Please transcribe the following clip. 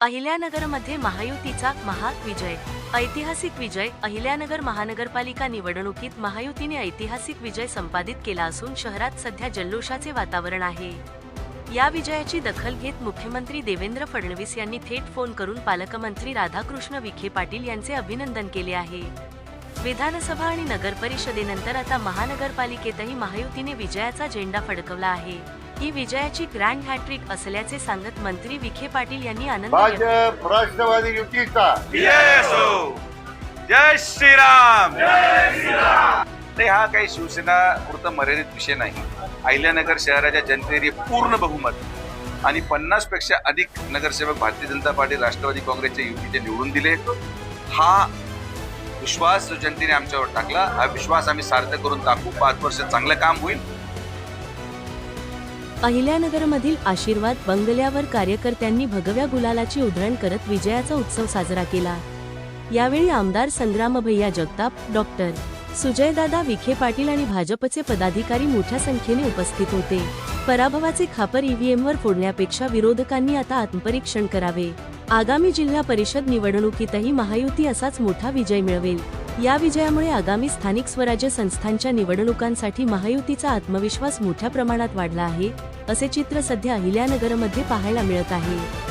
अहिल्यानगरमध्ये महायुतीचा महाग विजय ऐतिहासिक विजय अहिल्यानगर महानगरपालिका निवडणुकीत महायुतीने ऐतिहासिक विजय संपादित केला असून शहरात सध्या जल्लोषाचे वातावरण आहे. या विजयाची दखल घेत मुख्यमंत्री देवेंद्र फडणवीस यांनी थेट फोन करून पालकमंत्री राधाकृष्ण विखे पाटील यांचे अभिनंदन केले आहे. विधानसभा आणि नगरपरिषदेनंतर आता महानगरपालिकेतही महायुतीने विजयाचा झेंडा फडकवला आहे. ही विजयाची ग्रँड हॅट्रिक असल्याचे सांगत मंत्री विखे पाटील यांनी आनंद व्यक्त भाजप राष्ट्रवादी युतीचा. जय असो जय श्रीराम. नाही हा काही शिवसेना पुरता मर्यादित विषय नाही. अहिल्यानगर शहराच्या जनतेने पूर्ण बहुमत आणि पन्नासपेक्षा अधिक नगरसेवक भारतीय जनता पार्टी राष्ट्रवादी काँग्रेसच्या युतीचे निवडून दिले. हा विश्वास जो जनतेने आमच्यावर टाकला हा विश्वास आम्ही सार्थ करून दाखवू पाच वर्ष चांगलं काम होईल. अहिल्यानगरमधील आशीर्वाद बंगल्यावर कार्यकर्त्यांनी भगव्या गुलालाची उधळण करत विजयाचा उत्सव साजरा केला. यावेळी आमदार संग्रामभैया जगताप डॉक्टर सुजयदादा विखे पाटील आणि भाजपचे पदाधिकारी मोठ्या संख्येने उपस्थित होते. पराभवाचे खापर ईव्हीएमवर फोडण्यापेक्षा विरोधकांनी आता आत्मपरीक्षण करावे. आगामी जिल्हा परिषद निवडणुकीतही महायुती असाच मोठा विजय मिळवेल. या विजयामुळे आगामी स्थानिक स्वराज्य संस्थांच्या निवडणुकांसाठी महायुतीचा आत्मविश्वास मोठ्या प्रमाणात वाढला आहे असे चित्र सध्या अहिल्यानगरमध्ये पाहायला मिळत आहे.